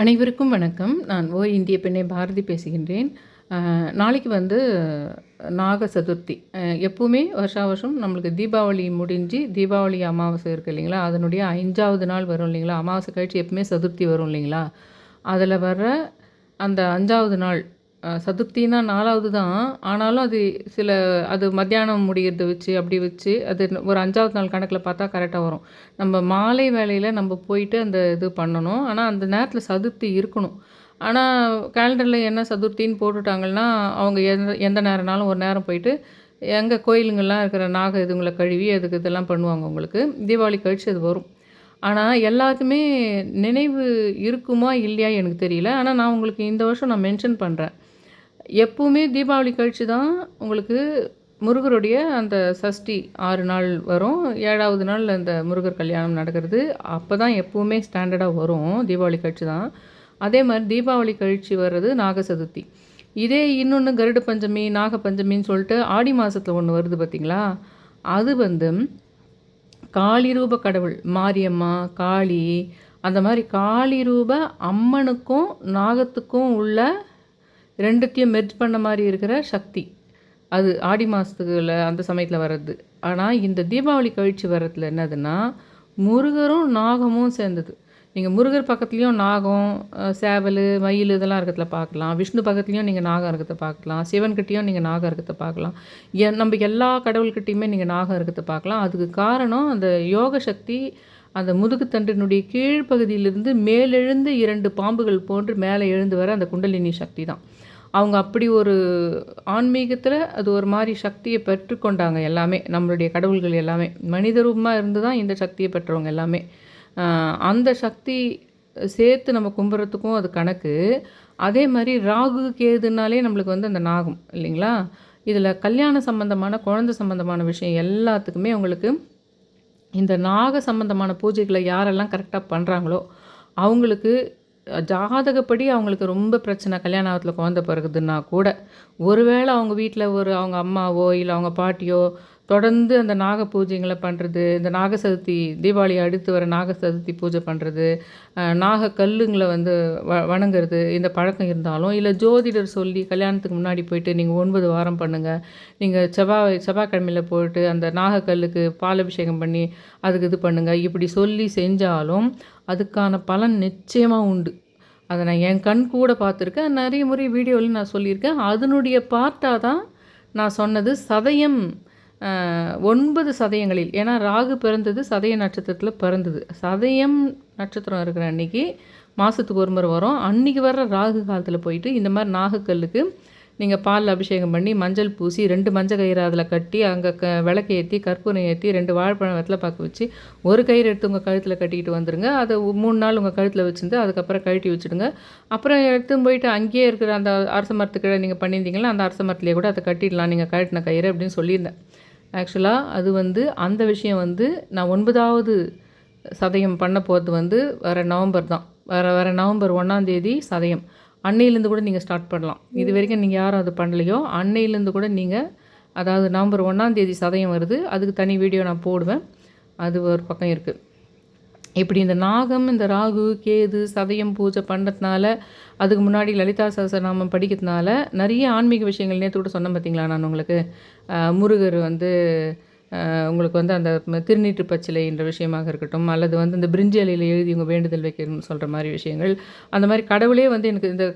அனைவருக்கும் வணக்கம். நான் ஓ இந்திய பெண்ணை பாரதி பேசுகின்றேன். நாளைக்கு வந்து நாக சதுர்த்தி. எப்போவுமே எப்பவுமே வருஷா வருஷம் நம்மளுக்கு தீபாவளி முடிஞ்சு தீபாவளி அமாவாசை இருக்குது இல்லைங்களா? அதனுடைய அஞ்சாவது நாள் வரும் இல்லைங்களா? அமாவாசை கழிச்சு எப்பவுமே சதுர்த்தி வரும் இல்லைங்களா? அதில் வர்ற அந்த அஞ்சாவது நாள் அஹ், சதுர்த்தினா நாலாவது தான். ஆனாலும் அது சில அது மத்தியானம் முடிகிறத வச்சு அப்படி வச்சு அது ஒரு அஞ்சாவது நாள் கணக்கில் பார்த்தா கரெக்டாக வரும். நம்ம மாலை வேலையில் நம்ம போயிட்டு அந்த இது பண்ணணும். ஆனால் அந்த நேரத்தில் சதுர்த்தி இருக்கணும். ஆனால் கேலண்டரில் என்ன சதுர்த்தின்னு போட்டுட்டாங்கன்னா அவங்க எந்த எந்த நேரம்னாலும் ஒரு நேரம் போயிட்டு எங்கள் கோயிலுங்கள்லாம் இருக்கிற நாக இதுங்களை கழுவி அதுக்கு இதெல்லாம் பண்ணுவாங்க உங்களுக்கு. தீபாவளி கழிச்சு அது வரும். ஆனால் எல்லாருக்குமே நினைவு இருக்குமா இல்லையா எனக்கு தெரியல. ஆனால் நான் உங்களுக்கு இந்த வருஷம் நான் மென்ஷன் பண்ணுறேன் எப்பவுமே தீபாவளி கழிச்சு தான் உங்களுக்கு முருகருடைய அந்த சஷ்டி ஆறு நாள் வரும். ஏழாவது நாள் அந்த முருகர் கல்யாணம் நடக்கிறது. அப்போ தான் எப்பவுமே ஸ்டாண்டர்டாக வரும் தீபாவளி கழிச்சு தான். அதே மாதிரி தீபாவளி கழிச்சு வர்றது நாக சதுர்த்தி இதே இன்னொன்று கருட பஞ்சமி நாக பஞ்சமின்னு சொல்லிட்டு ஆடி மாதத்தில் ஒன்று வருது பார்த்தீங்களா அது வந்து காளி ரூப கடவுள் மாரியம்மா காளி அந்த மாதிரி காளி ரூப அம்மனுக்கும் நாகத்துக்கும் உள்ள ரெண்டுத்தையும் மெர்ஜ் பண்ண மாதிரி இருக்கிற சக்தி. அது ஆடி மாதத்துக்குள்ள அந்த சமயத்தில் வர்றது. ஆனால் இந்த தீபாவளி கழிச்சு வர்றதுல என்னதுன்னா முருகரும் நாகமும் சேர்ந்தது. நீங்கள் முருகர் பக்கத்துலேயும் நாகம் சேவல் மயில் இதெல்லாம் இருக்கிறதுல பார்க்கலாம். விஷ்ணு பக்கத்துலேயும் நீங்கள் நாகம் இருக்கிறத பார்க்கலாம். சிவன்கிட்டையும் நீங்கள் நாகம் இருக்கிறத பார்க்கலாம். எ- நம்ம எல்லா கடவுள்கிட்டையுமே நீங்கள் நாகம் இருக்கிறத பார்க்கலாம். அதுக்கு காரணம் அந்த யோக சக்தி அந்த முதுகுத்தண்டினுடைய கீழ்ப்பகுதியிலிருந்து மேலெழுந்து இரண்டு பாம்புகள் போன்று மேலே எழுந்து வர அந்த குண்டலினி சக்தி தான். அவங்க அப்படி ஒரு ஆன்மீகத்தில் அது ஒரு மாதிரி சக்தியை பெற்றுக்கொண்டாங்க எல்லாமே நம்மளுடைய கடவுள்கள் எல்லாமே. மனித ரூபமாக இருந்து தான் இந்த சக்தியை பெற்றவங்க எல்லாமே. அந்த சக்தி சேர்த்து நம்ம கும்புறத்துக்கும் அது கணக்கு. அதே மாதிரி ராகு கேதுனாலே நம்மளுக்கு வந்து அந்த நாகம் இல்லைங்களா? இதில் கல்யாண சம்பந்தமான குழந்தை சம்பந்தமான விஷயம் எல்லாத்துக்குமே உங்களுக்கு இந்த நாக சம்பந்தமான பூஜைகளை யாரெல்லாம் கரெக்டாக பண்ணுறாங்களோ அவங்களுக்கு ஜாதகப்படி அவங்களுக்கு ரொம்ப பிரச்சனை. கல்யாண ஆகத்தில் குழந்த பிறகுதுன்னா கூட ஒருவேளை அவங்க வீட்டில் ஒரு அவங்க அம்மாவோ இல்லை அவங்க பாட்டியோ தொடர்ந்து அந்த நாக பூஜைங்களை பண்ணுறது இந்த நாக சதுர்த்தி தீபாவளி அடுத்து வர நாக சதுர்த்தி பூஜை பண்ணுறது நாக கல்லுங்களை வந்து வ வணங்குறது இந்த பழக்கம் இருந்தாலும் இல்லை ஜோதிடர் சொல்லி கல்யாணத்துக்கு முன்னாடி போயிட்டு நீங்கள் ஒன்பது வாரம் பண்ணுங்கள் நீங்கள் செவ்வாய் செவ்வாய்க்கிழமையில் போயிட்டு அந்த நாகக்கல்லுக்கு பால் அபிஷேகம் பண்ணி அதுக்கு இது பண்ணுங்கள் இப்படி சொல்லி செஞ்சாலும் அதுக்கான பலன் நிச்சயமாக உண்டு. அதை நான் என் கண் கூட பார்த்துருக்கேன். நிறைய முறை வீடியோவில் நான் சொல்லியிருக்கேன். அதனுடைய பார்ட்டாக தான் நான் சொன்னது சதயம் ஒன்பது சதயங்களில். ஏன்னா ராகு பிறந்தது சதய நட்சத்திரத்தில் பிறந்தது. சதயம் நட்சத்திரம் இருக்கிற அன்னைக்கு மாதத்துக்கு ஒரு முறை வரும். அன்னைக்கு வர்ற ராகு காலத்தில் போயிட்டு இந்த மாதிரி நாகக்கல்லுக்கு நீங்கள் பால் அபிஷேகம் பண்ணி மஞ்சள் பூசி ரெண்டு மஞ்சள் கயிறு அதில் கட்டி அங்கே க விளக்கு ஏற்றி கற்பூரம் ஏற்றி ரெண்டு வாழைப்பழம் வெத்தலை பார்க்க வச்சு ஒரு கயிறு எடுத்து உங்கள் கழுத்தில் கட்டிக்கிட்டு வந்துடுங்க அதை மூணு நாள் உங்கள் கழுத்தில் வச்சுருந்து அதுக்கப்புறம் கழட்டி வச்சுடுங்க. அப்புறம் எடுத்து போயிட்டு அங்கேயே இருக்கிற அந்த அரச மரத்துக்கிட்ட நீங்கள் பண்ணியிருந்தீங்களா அந்த அரச மரத்துலேயே கூட அதை கட்டிடலாம். நீங்கள் கழட்டின கயிறு அப்படின்னு சொல்லியிருந்தேன். ஆக்சுவலாக அது வந்து அந்த விஷயம் வந்து நான் ஒன்பதாவது சதயம் பண்ண போகிறது வந்து வர நவம்பர் தான். வர வர நவம்பர் ஒன்றாந்தேதி சதயம். அன்னையிலேருந்து கூட நீங்கள் ஸ்டார்ட் பண்ணலாம். இது வரைக்கும் நீங்கள் யாரும் அது பண்ணலையோ அன்னையிலேருந்து கூட நீங்கள் அதாவது நவம்பர் ஒன்றாந்தேதி சதயம் வருது அதுக்கு தனி வீடியோ நான் போடுவேன். அது ஒரு பக்கம் இருக்குது இப்படி இந்த நாகம் இந்த ராகு கேது சதயம் பூஜை பண்ணுறதுனால அதுக்கு முன்னாடி லலிதா சகசநாமம் படிக்கிறதுனால நிறைய ஆன்மீக விஷயங்கள் நேற்று கூட சொன்னேன் பார்த்தீங்களா நான் உங்களுக்கு. முருகர் வந்து உங்களுக்கு வந்து அந்த திருநீற்று பச்சிலை என்ற விஷயமாக இருக்கட்டும் அல்லது வந்து இந்த பிரிஞ்சி அலையில் எழுதி உங்கள் வேண்டுதல் வைக்கணும்னு சொல்கிற மாதிரி விஷயங்கள். அந்த மாதிரி கடவுளே வந்து எனக்கு இந்த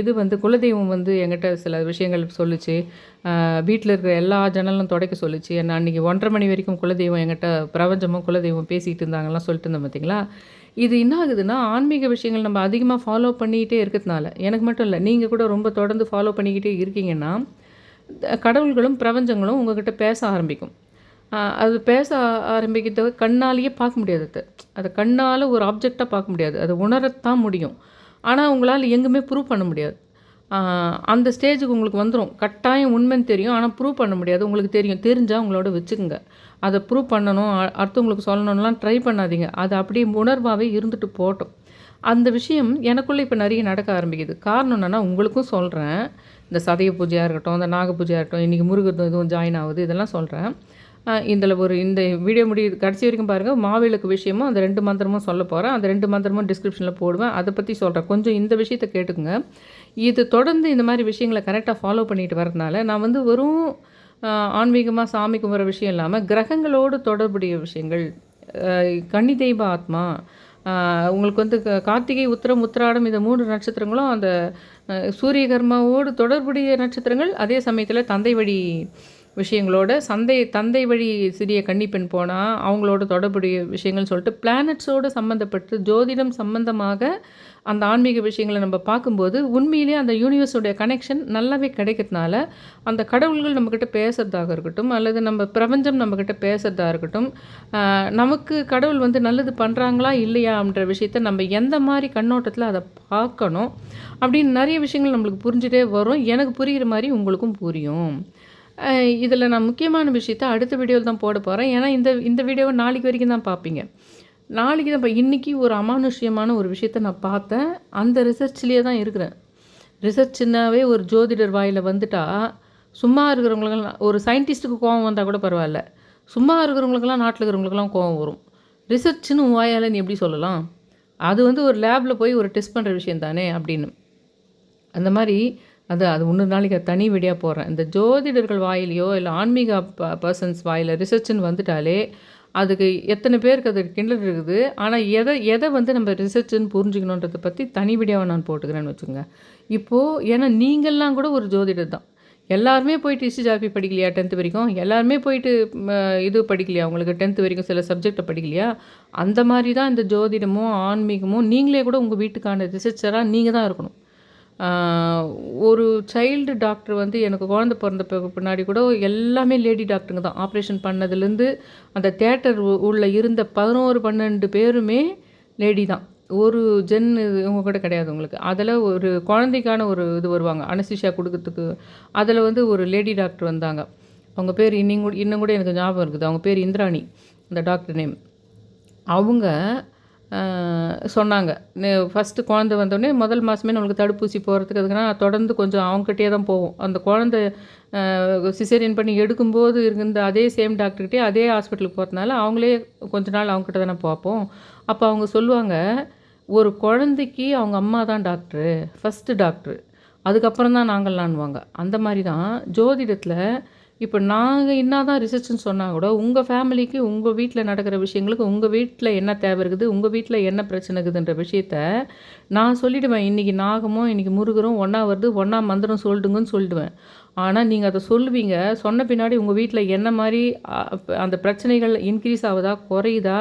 இது வந்து குலதெய்வம் வந்து என்கிட்ட சில விஷயங்கள் சொல்லுச்சு. வீட்டில் இருக்கிற எல்லா ஜன்னலும் துடைக்க சொல்லிச்சு. என்ன அன்றைக்கி ஒன்றரை மணி வரைக்கும் குலதெய்வம் என்கிட்ட பிரபஞ்சமும் குலதெய்வம் பேசிகிட்டு இருந்தாங்கலாம் சொல்லிட்டு இருந்தேன் பார்த்தீங்களா இது என்ன ஆகுதுன்னா ஆன்மீக விஷயங்கள் நம்ம அதிகமாக ஃபாலோ பண்ணிக்கிட்டே இருக்கிறதுனால எனக்கு மட்டும் இல்லை நீங்கள் கூட ரொம்ப தொடர்ந்து ஃபாலோ பண்ணிக்கிட்டே இருக்கீங்கன்னா கடவுள்களும் பிரபஞ்சங்களும் உங்ககிட்ட பேச ஆரம்பிக்கும். அது பேச ஆரம்பிக்கிறத கண்ணாலேயே பார்க்க முடியாது அது. அதை கண்ணால் ஒரு ஆப்ஜெக்டாக பார்க்க முடியாது. அதை உணரத்தான் முடியும். ஆனால் உங்களால் எங்குமே ப்ரூவ் பண்ண முடியாது. அந்த ஸ்டேஜுக்கு உங்களுக்கு வந்துடும் கட்டாயம் உண்மைன்னு தெரியும். ஆனால் ப்ரூவ் பண்ண முடியாது. உங்களுக்கு தெரியும். தெரிஞ்சால் உங்களோட வச்சுக்கோங்க. அதை ப்ரூவ் பண்ணணும். அடுத்தவங்களுக்கு சொல்லணும்லாம் ட்ரை பண்ணாதீங்க. அது அப்படியே உணர்வாகவே இருந்துட்டு போட்டோம் அந்த விஷயம் எனக்குள்ளே இப்போ நிறைய நடக்க ஆரம்பிக்குது. காரணம் என்னென்னா உங்களுக்கும் சொல்கிறேன் இந்த சதய பூஜையாக இருக்கட்டும் இந்த நாக பூஜையாக இருக்கட்டும் இன்றைக்கி முருகர் இதுவும் ஜாயின் ஆகுது. இதெல்லாம் சொல்கிறேன் இதில் ஒரு இந்த வீடியோ முடி கடைசி வரைக்கும் பாருங்கள் மாவிளக்கு விஷயமும் அந்த ரெண்டு மந்திரமும் சொல்ல போகிறேன் அந்த ரெண்டு மந்திரமும் டிஸ்கிரிப்ஷனில் போடுவேன். அதை பற்றி சொல்கிறேன் கொஞ்சம் இந்த விஷயத்தை கேட்டுக்குங்க. இது தொடர்ந்து இந்த மாதிரி விஷயங்களை கரெக்டாக ஃபாலோ பண்ணிட்டு வரதுனால நான் வந்து வெறும் ஆன்மீகமாக சாமி கும்பிட்ற விஷயம் இல்லாமல் கிரகங்களோடு தொடர்புடைய விஷயங்கள் கன்னி தெய்வ ஆத்மா உங்களுக்கு வந்து கார்த்திகை உத்திரம் உத்திராடம் இந்த மூன்று நட்சத்திரங்களும் அந்த சூரிய கர்மாவோடு தொடர்புடைய நட்சத்திரங்கள் அதே சமயத்தில் தந்தை வழி விஷயங்களோட சந்தை தந்தை வழி சிறிய கன்னிப்பெண் போனால் அவங்களோட தொடர்புடைய விஷயங்கள்னு சொல்லிட்டு பிளானட்ஸோடு சம்மந்தப்பட்டு ஜோதிடம் சம்மந்தமாக அந்த ஆன்மீக விஷயங்களை நம்ம பார்க்கும்போது உண்மையிலேயே அந்த யூனிவர்ஸோடைய கனெக்ஷன் நல்லாவே கிடைக்கிறதுனால அந்த கடவுள்கள் நம்மக்கிட்ட பேசுகிறதாக இருக்கட்டும் அல்லது நம்ம பிரபஞ்சம் நம்மக்கிட்ட பேசுகிறதா இருக்கட்டும் நமக்கு கடவுள் வந்து நல்லது பண்ணுறாங்களா இல்லையான்ற விஷயத்த நம்ம எந்த மாதிரி கண்ணோட்டத்தில் அதை பார்க்கணும் அப்படின்னு நிறைய விஷயங்கள் நம்மளுக்கு புரிஞ்சுட்டே வரும். எனக்கு புரிகிற மாதிரி உங்களுக்கும் புரியும். இதில் நான் முக்கியமான விஷயத்தை அடுத்த வீடியோவில் தான் போட போகிறேன் ஏன்னா இந்த இந்த வீடியோவை நாளைக்கு வரைக்கும் தான் பார்ப்பீங்க நாளைக்கு தான் இப்போ இன்றைக்கி ஒரு அமானுஷ்யமான ஒரு விஷயத்த நான் பார்த்தேன். அந்த ரிசர்ச்லேயே தான் இருக்கிறேன். ரிசர்ச்னாவே ஒரு ஜோதிடர் வாயில் வந்துட்டா சும்மா இருக்கிறவங்களுக்கெல்லாம் ஒரு சயின்டிஸ்ட்டுக்கு கோவம் வந்தால் கூட பரவாயில்ல. சும்மா இருக்கிறவங்களுக்கெல்லாம் நாட்டில் இருக்கிறவங்களுக்கெல்லாம் கோவம் வரும். ரிசர்ச்னு வாயால் நீ எப்படி சொல்லலாம்? அது வந்து ஒரு லேபில் போய் ஒரு டெஸ்ட் பண்ணுற விஷயம் தானே அப்படின்னு. அந்த மாதிரி அது அது இன்னொரு நாளைக்கு தனி வீடியாக போடுறேன். இந்த ஜோதிடர்கள் வாயிலையோ இல்லை ஆன்மீக ப பர்சன்ஸ் வாயில் ரிசர்ச்னு வந்துட்டாலே அதுக்கு எத்தனை பேருக்கு அது கிண்டல் இருக்குது. ஆனால் எதை எதை வந்து நம்ம ரிசர்ச்சுன்னு புரிஞ்சுக்கணுன்றதை பற்றி தனி வீடியோவை நான் போட்டுக்கிறேன்னு வச்சுக்கோங்க. இப்போது ஏன்னா நீங்கள்லாம் கூட ஒரு ஜோதிடர் தான். எல்லாருமே போயிட்டு ஜாபி படிக்கலையா டென்த்து வரைக்கும்? எல்லாருமே போயிட்டு இது படிக்கலையா? உங்களுக்கு டென்த்து வரைக்கும் சில சப்ஜெக்டை படிக்கலையா? அந்த மாதிரி தான் இந்த ஜோதிடமும் ஆன்மீகமும் நீங்களே கூட உங்கள் வீட்டுக்கான ரிசர்ச்சராக நீங்கள் தான் இருக்கணும். ஒரு சைல்டு டாக்டர் வந்து எனக்கு குழந்த பிறந்த பின்னாடி கூட எல்லாமே லேடி டாக்டருங்க தான். ஆப்ரேஷன் பண்ணதுலேருந்து அந்த தேட்டர் உள்ள இருந்த பதினோரு பன்னெண்டு பேருமே லேடி தான். ஒரு ஜென் இவங்க கூட கிடையாது உங்களுக்கு. அதில் ஒரு குழந்தைக்கான ஒரு இது வருவாங்க அனசிஷா கொடுக்கறதுக்கு. அதில் வந்து ஒரு லேடி டாக்டர் வந்தாங்க. அவங்க பேர் இன்னும் கூட இன்னும் கூட எனக்கு ஞாபகம் இருக்குது. அவங்க பேர் இந்திராணி அந்த டாக்டர் நேம் அவங்க சொன்னாங்க. ஃபஸ்ட்டு குழந்த வந்தோடனே முதல் மாதமே நம்மளுக்கு தடுப்பூசி போகிறதுக்கு அதுக்குன்னா தொடர்ந்து கொஞ்சம் அவங்ககிட்டே தான் போவோம். அந்த குழந்த சிசேரியன் பண்ணி எடுக்கும்போது இருந்த அதே சேம் டாக்டர்கிட்டே அதே ஹாஸ்பிட்டலுக்கு போகிறதுனால அவங்களே கொஞ்ச நாள் அவங்ககிட்ட தானே பார்ப்போம். அப்போ அவங்க சொல்லுவாங்க ஒரு குழந்தைக்கு அவங்க அம்மா தான் டாக்டரு ஃபஸ்ட்டு டாக்டரு அதுக்கப்புறம் தான் நாங்கள்லான்வாங்க அந்த மாதிரி தான் ஜோதிடத்தில் இப்போ நாங்கள் என்ன தான் ரிசர்ச்னு சொன்னால் கூட உங்கள் ஃபேமிலிக்கு உங்கள் வீட்டில் நடக்கிற விஷயங்களுக்கு உங்கள் வீட்டில் என்ன தேவை இருக்குது உங்கள் வீட்டில் என்ன பிரச்சனை இருக்குதுன்ற விஷயத்த நான் சொல்லிவிடுவேன் இன்றைக்கி நாகமோ இன்றைக்கி முருகரும் ஒன்றா வருது ஒன்றா மந்திரம் சொல்லிடுங்கன்னு சொல்லிடுவேன் ஆனால் நீங்கள் அதை சொல்லுவீங்க. சொன்ன பின்னாடி உங்கள் வீட்டில் என்ன மாதிரி அந்த பிரச்சனைகள் இன்க்ரீஸ் ஆகுதா குறையுதா?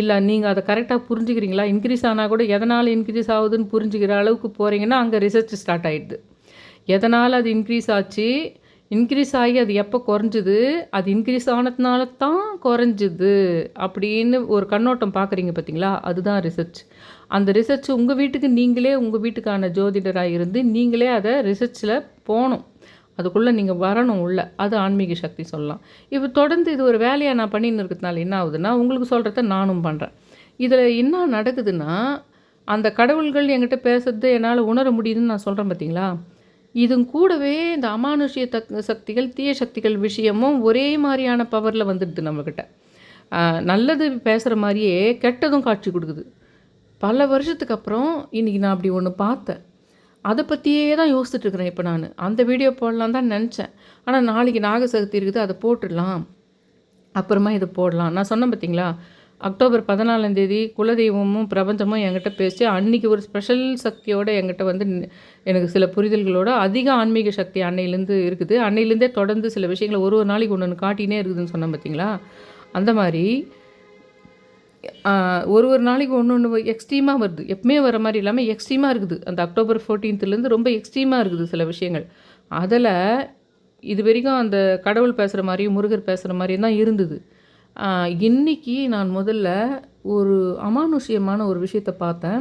இல்லை நீங்கள் அதை கரெக்டாக புரிஞ்சுக்கிறீங்களா? இன்க்ரீஸ் ஆனால் கூட எதனால் இன்க்ரீஸ் ஆகுதுன்னு புரிஞ்சுக்கிற அளவுக்கு போகிறீங்கன்னா அங்கே ரிசர்ச் ஸ்டார்ட் ஆகிடுது எதனால் அது இன்க்ரீஸ் ஆச்சு? இன்க்ரீஸ் ஆகி அது எப்போ குறைஞ்சிது? அது இன்க்ரீஸ் ஆனதுனால தான் குறைஞ்சிது அப்படின்னு ஒரு கண்ணோட்டம் பார்க்குறீங்க பார்த்தீங்களா? அதுதான் ரிசர்ச் அந்த ரிசர்ச் உங்கள் வீட்டுக்கு நீங்களே உங்கள் வீட்டுக்கான ஜோதிடராக இருந்து நீங்களே அதை ரிசர்ச்சில் போகணும். அதுக்குள்ளே நீங்கள் வரணும் உள்ள. அது ஆன்மீக சக்தி சொல்லலாம். இப்போ தொடர்ந்து இது ஒரு வேலையாக நான் பண்ணின்னு இருக்கிறதுனால என்ன ஆகுதுன்னா உங்களுக்கு சொல்கிறத நானும் பண்ணுறேன் இதில் என்ன நடக்குதுன்னா அந்த கடவுள்கள் என்கிட்ட பேசுறது என்னால் உணர முடியுதுன்னு நான் சொல்கிறேன் பார்த்தீங்களா? இதும் கூடவே இந்த அமானுஷ்ய தக் சக்திகள் தீய சக்திகள் விஷயமும் ஒரே மாதிரியான பவரில் வந்துடுது நம்மக்கிட்ட நல்லது பேசுகிற மாதிரியே கெட்டதும் காட்சி கொடுக்குது. பல வருஷத்துக்கு அப்புறம் இன்றைக்கி நான் அப்படி ஒன்று பார்த்தேன். அதை பற்றியே தான் யோசிச்சுட்ருக்குறேன் இப்போ நான். அந்த வீடியோ போடலாம் தான் நினச்சேன். ஆனால் நாளைக்கு நாகசக்தி இருக்குது அதை போட்டுடலாம். அப்புறமா இதை போடலாம். நான் சொன்னேன் பார்த்தீங்களா அக்டோபர் பதினாலாம் தேதி குலதெய்வமும் பிரபஞ்சமும் என்கிட்ட பேசி அன்றைக்கி ஒரு ஸ்பெஷல் சக்தியோடு என்கிட்ட வந்து எனக்கு சில புரிதல்களோட அதிக ஆன்மீக சக்தி அன்னையிலேருந்து இருக்குது. அன்னையிலேருந்தே தொடர்ந்து சில விஷயங்களை ஒரு ஒரு நாளைக்கு ஒன்று ஒன்று காட்டினே இருக்குதுன்னு சொன்னேன் பார்த்தீங்களா அந்த மாதிரி ஒரு ஒரு நாளைக்கு ஒன்று ஒன்று எக்ஸ்ட்ரீமாக வருது. எப்பவுமே வர மாதிரி இல்லாமல் எக்ஸ்ட்ரீமாக இருக்குது. அந்த அக்டோபர் ஃபோர்டீன்த்துலேருந்து ரொம்ப எக்ஸ்ட்ரீமாக இருக்குது சில விஷயங்கள். அதில் இது வரைக்கும் அந்த கடவுள் பேசுகிற மாதிரியும் முருகர் பேசுகிற மாதிரியும் தான் இருந்தது. இன்றைக்கி நான் முதல்ல ஒரு அமானுஷ்யமான ஒரு விஷயத்த பார்த்தேன்.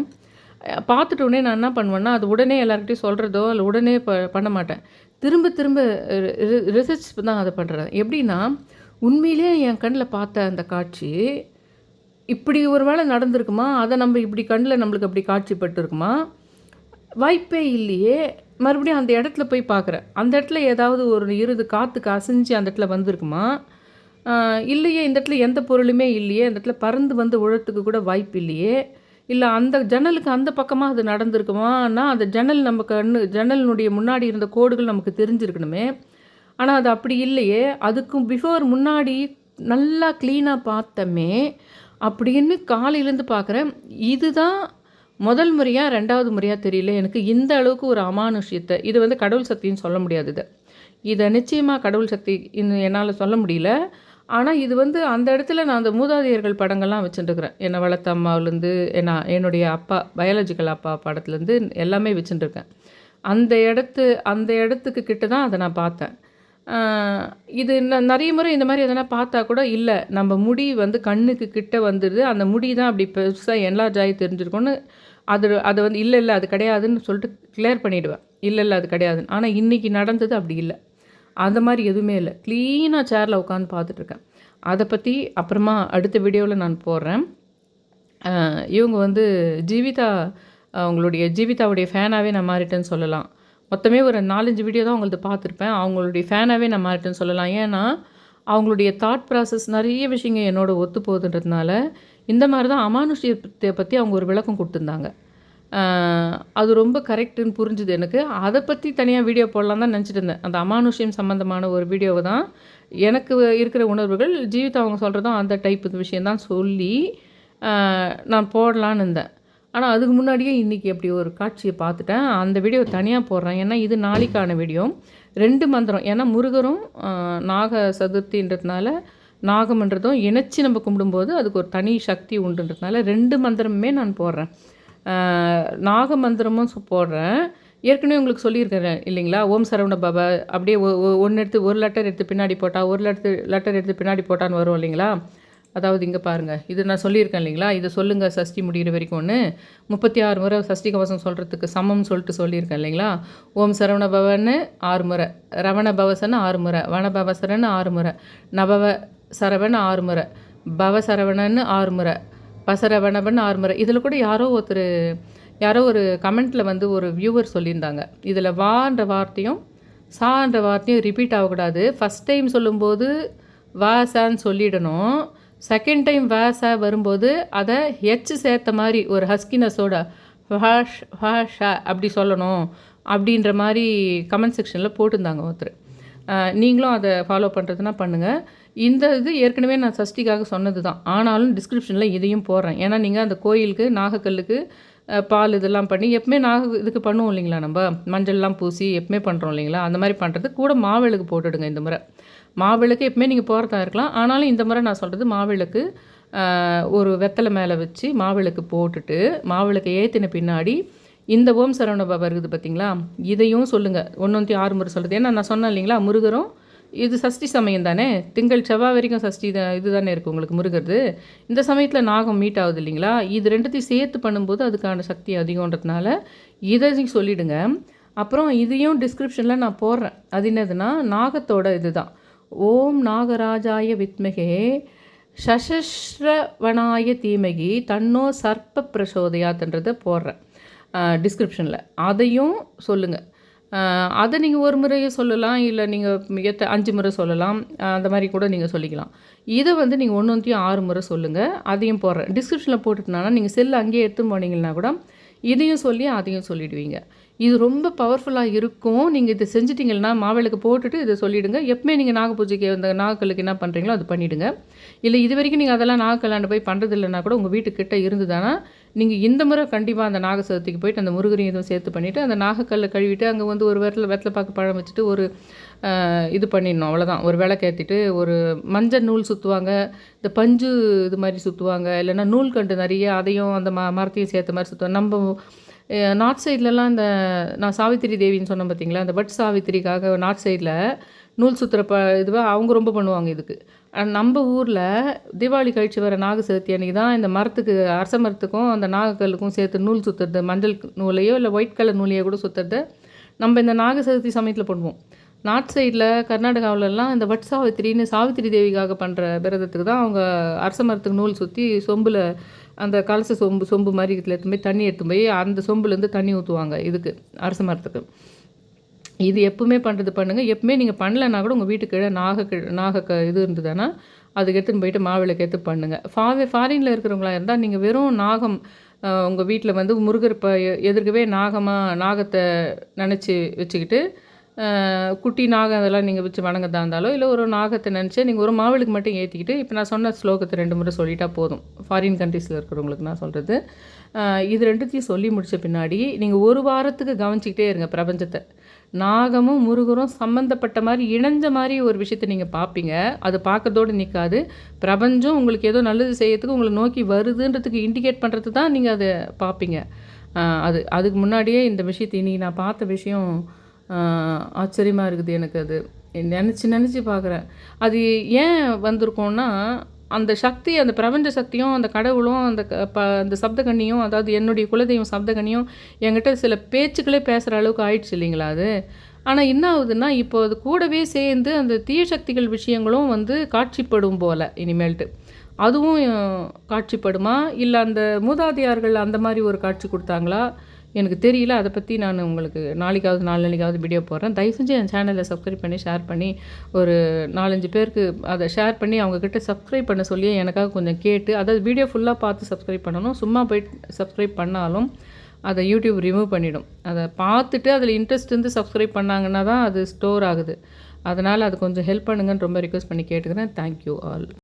பார்த்துட்டு உடனே நான் என்ன பண்ணுவேன்னா அது உடனே எல்லாருக்கிட்டையும் சொல்கிறதோ இல்லை உடனே ப பண்ண மாட்டேன். திரும்ப திரும்ப ரிசர்ச் தான் அதை பண்ணுறேன் எப்படின்னா உண்மையிலே என் கண்ணில் பார்த்த அந்த காட்சி இப்படி ஒரு வேளை நடந்திருக்குமா? அதை நம்ம இப்படி கண்ணில் நம்மளுக்கு அப்படி காட்சிப்பட்டுருக்குமா? வாய்ப்பே இல்லையே. மறுபடியும் அந்த இடத்துல போய் பார்க்குறேன். அந்த இடத்துல ஏதாவது ஒரு இருது காற்றுக்கு அசைஞ்சு அந்த இடத்துல வந்திருக்குமா? இல்லையே இந்த இடத்துல எந்த பொருளுமே இல்லையே இந்த இடத்துல பறந்து வந்து உழத்துக்கு கூட வாய்ப்பு இல்லையே. இல்லை அந்த ஜன்னலுக்கு அந்த பக்கமாக அது நடந்திருக்குமானா அந்த ஜன்னல் நம்ம கண்ணு ஜன்னலினுடைய முன்னாடி இருந்த கோடுகள் நமக்கு தெரிஞ்சிருக்கணுமே. ஆனால் அது அப்படி இல்லையே. அதுக்கும் பிஃபோர் முன்னாடி நல்லா க்ளீனாக பார்த்தமே. அப்படின்னு காலையிலேருந்து பார்க்குறேன். இதுதான் முதல் முறையாக ரெண்டாவது முறையாக தெரியல. எனக்கு இந்த அளவுக்கு ஒரு அமானுஷ்யத்தை இது வந்து கடவுள் சக்தின்னு சொல்ல முடியாது இதை. இதை நிச்சயமாக கடவுள் சக்தி இன்னும் என்னால் சொல்ல முடியல. ஆனால் இது வந்து அந்த இடத்துல நான் அந்த மூதாதையர்கள் படங்கள்லாம் வச்சுட்டுருக்கிறேன் என்னை வளர்த்த அம்மாவிலேருந்து என்ன என்னுடைய அப்பா பயாலஜிக்கல் அப்பா படத்துலேருந்து எல்லாமே வச்சுட்டுருக்கேன் அந்த இடத்து அந்த இடத்துக்கு கிட்ட தான் அதை நான் பார்த்தேன். இது நான் நிறைய முறை இந்த மாதிரி எதனா பார்த்தா கூட இல்லை. நம்ம முடி வந்து கண்ணுக்கு கிட்ட வந்துடுது அந்த முடி தான் அப்படி பெருசாக என்லார்ஜ் ஆகி தெரிஞ்சிருக்கோன்னு அது அதை வந்து இல்லை இல்லை அது கிடையாதுன்னு சொல்லிட்டு கிளியர் பண்ணிவிடுவேன் இல்லை இல்லை அது கிடையாதுன்னு. ஆனால் இன்றைக்கி நடந்தது அப்படி இல்லை. அந்த மாதிரி எதுவுமே இல்லை. க்ளீனாக சேரில் உட்காந்து பார்த்துட்ருக்கேன் அதை பற்றி அப்புறமா அடுத்த வீடியோவில் நான் போடுறேன் இவங்க வந்து ஜீவிதா அவங்களுடைய ஜீவிதாவுடைய ஃபேனாகவே நான் மாறிட்டேன்னு சொல்லலாம். மொத்தமே ஒரு நாலஞ்சு வீடியோ தான் அவங்களது பார்த்துருப்பேன். அவங்களுடைய ஃபேனாகவே நான் மாறிட்டேன்னு சொல்லலாம். ஏன்னா அவங்களுடைய தாட் ப்ராசஸ் நிறைய விஷயங்கள் என்னோட ஒத்து போகுதுன்றதுனால இந்த மாதிரி தான் அமானுஷ்யத்தை பற்றி அவங்க ஒரு விளக்கம் கொடுத்துருந்தாங்க. அது ரொம்ப கரெக்டுன்னு புரிஞ்சுது எனக்கு. அதை பற்றி தனியாக வீடியோ போடலாம் தான் நினச்சிட்டு இருந்தேன். அந்த அமானுஷ்யம் சம்மந்தமான ஒரு வீடியோவை தான் எனக்கு இருக்கிற உணர்வுகள். ஜீவிதா அவங்க சொல்கிறதும் அந்த டைப் விஷயந்தான் சொல்லி நான் போடலான்னு இருந்தேன். ஆனால் அதுக்கு முன்னாடியே இன்றைக்கி அப்படி ஒரு காட்சியை பார்த்துட்டேன். அந்த வீடியோ தனியாக போடுறேன். ஏன்னா இது நாளைக்கான வீடியோ ரெண்டு மந்திரம். ஏன்னா முருகரும் நாக சதுர்த்தின்றதுனால நாகம்ன்றதும் இணைச்சி நம்ம கும்பிடும்போது அதுக்கு ஒரு தனி சக்தி உண்டுன்றதுனால ரெண்டு மந்திரமுமே நான் போடுறேன். நாகமந்திரமும் நாக மந்திரமும் போடுறேன். ஏற்கனவே உங்களுக்கு சொல்லியிருக்கிறேன் இல்லைங்களா? ஓம் சரவண பாபா அப்படியே ஒன்று எடுத்து ஒரு லெட்டர் எடுத்து பின்னாடி போட்டால் ஒரு லெட்டர் லெட்டர் எடுத்து பின்னாடி போட்டான்னு வரும் இல்லைங்களா? அதாவது இங்கே பாருங்கள் இது நான் சொல்லியிருக்கேன் இல்லைங்களா? இதை சொல்லுங்கள் சஷ்டி முடிகிற வரைக்கும் ஒன்று முப்பத்தி ஆறு முறை சஷ்டி கவசம் சொல்கிறதுக்கு சமம்னு சொல்லிட்டு சொல்லியிருக்கேன் இல்லைங்களா? ஓம் சரவண பவன்னு ஆறு முறை. ரவண பவசன்னு ஆறு முறை. வனபவசரன்னு ஆறு முறை. நபவ சரவன் ஆறு முறை. பவசரவணன்னு ஆறு முறை. பசரவணவன் ஆறு இதில் கூட யாரோ ஒருத்தர் யாரோ ஒரு கமெண்ட்டில் வந்து ஒரு வியூவர் சொல்லியிருந்தாங்க. இதில் வான்ற வார்த்தையும் சான்ற வார்த்தையும் ரிப்பீட் ஆகக்கூடாது. ஃபஸ்ட் டைம் சொல்லும்போது வா சான்னு சொல்லிடணும். செகண்ட் டைம் வா சா வரும்போது அதை ஹெச் சேர்த்த மாதிரி ஒரு ஹஸ்கினஸோட ஹாஷ் ஹாஷா அப்படி சொல்லணும். அப்படின்ற மாதிரி கமெண்ட் செக்ஷனில் போட்டிருந்தாங்க ஒருத்தர். நீங்களும் அதை ஃபாலோ பண்ணுறதுனா பண்ணுங்கள் இந்த இது ஏற்கனவே நான் சஷ்டிக்காக சொன்னது தான் ஆனாலும் டிஸ்கிரிப்ஷனில் இதையும் போடுறேன். ஏன்னா நீங்கள் அந்த கோயிலுக்கு நாகக்கல்லுக்கு பால் இதெல்லாம் பண்ணி எப்பவுமே நாக இதுக்கு பண்ணுவோம் இல்லைங்களா நம்ம? மஞ்சள்லாம் பூசி எப்பவுமே பண்ணுறோம் இல்லைங்களா? அந்த மாதிரி பண்ணுறது கூட மாவிளக்கு போட்டுடுங்க இந்த முறை. மாவிளக்கு எப்பவுமே நீங்கள் போகிறதா இருக்கலாம். ஆனாலும் இந்த முறை நான் சொல்கிறது மாவிளக்கு ஒரு வெத்தலை மேலே வச்சு மாவிளக்கு போட்டுட்டு மாவிளக்கு ஏற்றின பின்னாடி இந்த ஓம் சரவண பாபா இருக்குது பார்த்தீங்களா இதையும் சொல்லுங்கள் ஒன்றொன்று ஆறு முறை சொல்கிறது ஏன்னா நான் சொன்னேன் இல்லைங்களா முருகரும் இது சஷ்டி சமயம் தானே? திங்கள் செவ்வாய் வரைக்கும் சஷ்டி தான் இது தானே இருக்குது உங்களுக்கு முருகருது. இந்த சமயத்தில் நாகம் மீட் ஆகுது இல்லைங்களா? இது ரெண்டுத்தையும் சேர்த்து பண்ணும்போது அதுக்கான சக்தி அதிகன்றதுனால இதையும் சொல்லிடுங்க. அப்புறம் இதையும் டிஸ்கிரிப்ஷனில் நான் போடுறேன். அது என்னதுன்னா நாகத்தோட இதுதான். ஓம் நாகராஜாய வித்மகே சசஸ்ரவனாய தீமகி தன்னோ சர்ப்ப பிரசோதயாத்ன்றதை போடுறேன். டிஸ்கிரிப்ஷனில் அதையும் சொல்லுங்கள் அதை நீங்கள் ஒரு முறையே சொல்லலாம் இல்லை நீங்கள் எத்த அஞ்சு முறை சொல்லலாம் அந்த மாதிரி கூட நீங்கள் சொல்லிக்கலாம். இதை வந்து நீங்கள் ஒன்று ஒன்றையும் ஆறு முறை சொல்லுங்கள் அதையும் போடுறேன். டிஸ்கிரிப்ஷனில் போட்டுட்டனால நீங்கள் செல் அங்கேயே எடுத்து போனீங்கன்னா கூட இதையும் சொல்லி அதையும் சொல்லிடுவீங்க. இது ரொம்ப பவர்ஃபுல்லாக இருக்கும். நீங்கள் இதை செஞ்சிட்டிங்கன்னா மாவிளக்கு போட்டுட்டு இதை சொல்லிவிடுங்க எப்பவுமே நீங்கள் நாக பூஜைக்கு அந்த நாகக்கல்லுக்கு என்ன பண்ணுறீங்களோ அது பண்ணிவிடுங்க இல்லை இது வரைக்கும் நீங்கள் அதெல்லாம் நாகக்கல்லாண்டு போய் பண்ணுறது இல்லைன்னா கூட உங்கள் வீட்டுக்கிட்ட இருந்ததுன்னா நீங்கள் இந்த முறை கண்டிப்பாக அந்த நாக சதுர்த்திக்கு போயிட்டு அந்த முருகரையும் இதுவும் சேர்த்து பண்ணிவிட்டு அந்த நாகக்கல்லை கழுவிட்டு அங்கே வந்து ஒரு வெத்தலை வெத்தலை பார்க்க பழம் வச்சுட்டு ஒரு இது பண்ணிடணும். அவ்வளோதான் ஒரு விளக்கேற்றிட்டு ஒரு மஞ்சள் நூல் சுற்றுவாங்க இந்த பஞ்சு இது மாதிரி சுற்றுவாங்க இல்லைன்னா நூல்கண்டு நிறைய அதையும் அந்த ம மரத்தையும் சேர்த்த மாதிரி சுற்றுவாங்க நம்ம நார்த் சைட்லலாம் இந்த நான் சாவித்திரி தேவின்னு சொன்னேன் பார்த்தீங்களா அந்த பட் சாவித்திரிக்காக நார்த் சைடில் நூல் சுற்றுற ப இதுவாக அவங்க ரொம்ப பண்ணுவாங்க இதுக்கு. நம்ம ஊரில் தீபாவளி கழிச்சு வர நாக சதுர்த்தி அன்றைக்கி தான் இந்த மரத்துக்கு அரச மரத்துக்கும் அந்த நாகக்கல்லுக்கும் சேர்த்து நூல் சுற்றுறது மஞ்சள் நூலையோ இல்லை ஒயிட் கலர் நூலையோ கூட சுற்றுறது நம்ம இந்த நாக சதுர்த்தி சமயத்தில் பண்ணுவோம். நார்த் சைடில் கர்நாடகாவிலலாம் இந்த வட் சாவித்திரின்னு சாவித்திரி தேவிக்காக பண்ணுற விரதத்துக்கு தான் அவங்க அரச மரத்துக்கு நூல் சுற்றி சொம்பில் அந்த கலச சொம்பு சொம்பு மாதிரி இதில் எடுத்து போய் தண்ணி எடுத்து போய் அந்த சொம்புலேருந்து தண்ணி ஊற்றுவாங்க இதுக்கு அரச மரத்துக்கு. இது எப்பவுமே பண்ணுறது பண்ணுங்கள் எப்பவுமே நீங்கள் பண்ணலைன்னா கூட உங்கள் வீட்டுக்கு கீழே நாக கி- நாக க இது இருந்ததுன்னா அதுக்கு எடுத்துன்னு போயிட்டு மாவிளக்கு எடுத்து பண்ணுங்கள் ஃபாவே ஃபாரினில் இருக்கிறவங்களா இருந்தால் நீங்கள் வெறும் நாகம் உங்கள் வீட்டில் வந்து முருகர் இப்போ எதிர்க்கவே நாகமாக நாகத்தை நினச்சி வச்சுக்கிட்டு குட்டி நாகம் அதெல்லாம் நீங்கள் வச்சு வணங்கதா இருந்தாலோ இல்லை ஒரு நாகத்தை நினச்சி நீங்கள் ஒரு மாவிளக்கு மட்டும் ஏற்றிக்கிட்டு இப்போ நான் சொன்ன ஸ்லோகத்தை ரெண்டு முறை சொல்லிட்டா போதும். ஃபாரின் கண்ட்ரீஸில் இருக்கிறவங்களுக்கு நான் சொல்கிறது இது ரெண்டுத்தையும் சொல்லி முடித்த பின்னாடி நீங்கள் ஒரு வாரத்துக்கு கவனிச்சிக்கிட்டே இருங்க பிரபஞ்சத்தை. நாகமும் முருகரும் சம்மந்தப்பட்ட மாதிரி இணைஞ்ச மாதிரி ஒரு விஷயத்தை நீங்கள் பார்ப்பீங்க அது பார்க்கறதோடு நிற்காது பிரபஞ்சம் உங்களுக்கு ஏதோ நல்லது செய்யறதுக்கு உங்களை நோக்கி வருதுன்றதுக்கு இண்டிகேட் பண்ணுறது தான் நீங்கள் அதை பார்ப்பீங்க அது அதுக்கு முன்னாடியே இந்த விஷயத்தை இன்றைக்கி நான் பார்த்த விஷயம் ஆச்சரியமாக இருக்குது எனக்கு அது. நினச்சி நினச்சி பார்க்குறேன் அது ஏன் வந்திருக்கோன்னா அந்த சக்தி அந்த பிரபஞ்ச சக்தியும் அந்த கடவுளும் அந்த ப அந்த சப்தகண்ணியும் அதாவது என்னுடைய குலதெய்வம் சப்தகண்ணியும் என்கிட்ட சில பேச்சுக்களே பேசுகிற அளவுக்கு ஆயிடுச்சு இல்லைங்களா அது? ஆனால் என்ன ஆகுதுன்னா இப்போ அது கூடவே சேர்ந்து அந்த தீய சக்திகள் விஷயங்களும் வந்து காட்சிப்படும் போல் இனிமேல்ட்டு. அதுவும் காட்சிப்படுமா? இல்லை அந்த மூதாதையார்கள் அந்த மாதிரி ஒரு காட்சி கொடுத்தாங்களா? எனக்கு தெரியல அதை பற்றி நான் உங்களுக்கு நாளைக்காவது நாளைக்காவது வீடியோ போடுறேன். தயவு செஞ்சு என் சேனலை சப்ஸ்கிரைப் பண்ணி ஷேர் பண்ணி ஒரு நாலஞ்சு பேருக்கு அதை ஷேர் பண்ணி அவங்கக்கிட்ட சப்ஸ்கிரைப் பண்ண சொல்லி எனக்காக கொஞ்சம் கேட்டு அதாவது வீடியோ ஃபுல்லாக பார்த்து சப்ஸ்கிரைப் பண்ணணும். சும்மா போயிட்டு சப்ஸ்கிரைப் பண்ணாலும் அதை யூடியூப் ரிமூவ் பண்ணிடும். அதை பார்த்துட்டு அதில் இன்ட்ரெஸ்ட் இருந்து சப்ஸ்கிரைப் பண்ணாங்கன்னா தான் அது ஸ்டோர் ஆகுது. அதனால் அது கொஞ்சம் ஹெல்ப் பண்ணுங்கன்னு ரொம்ப ரிக்வஸ்ட் பண்ணி கேட்டுக்கிறேன். Thank you all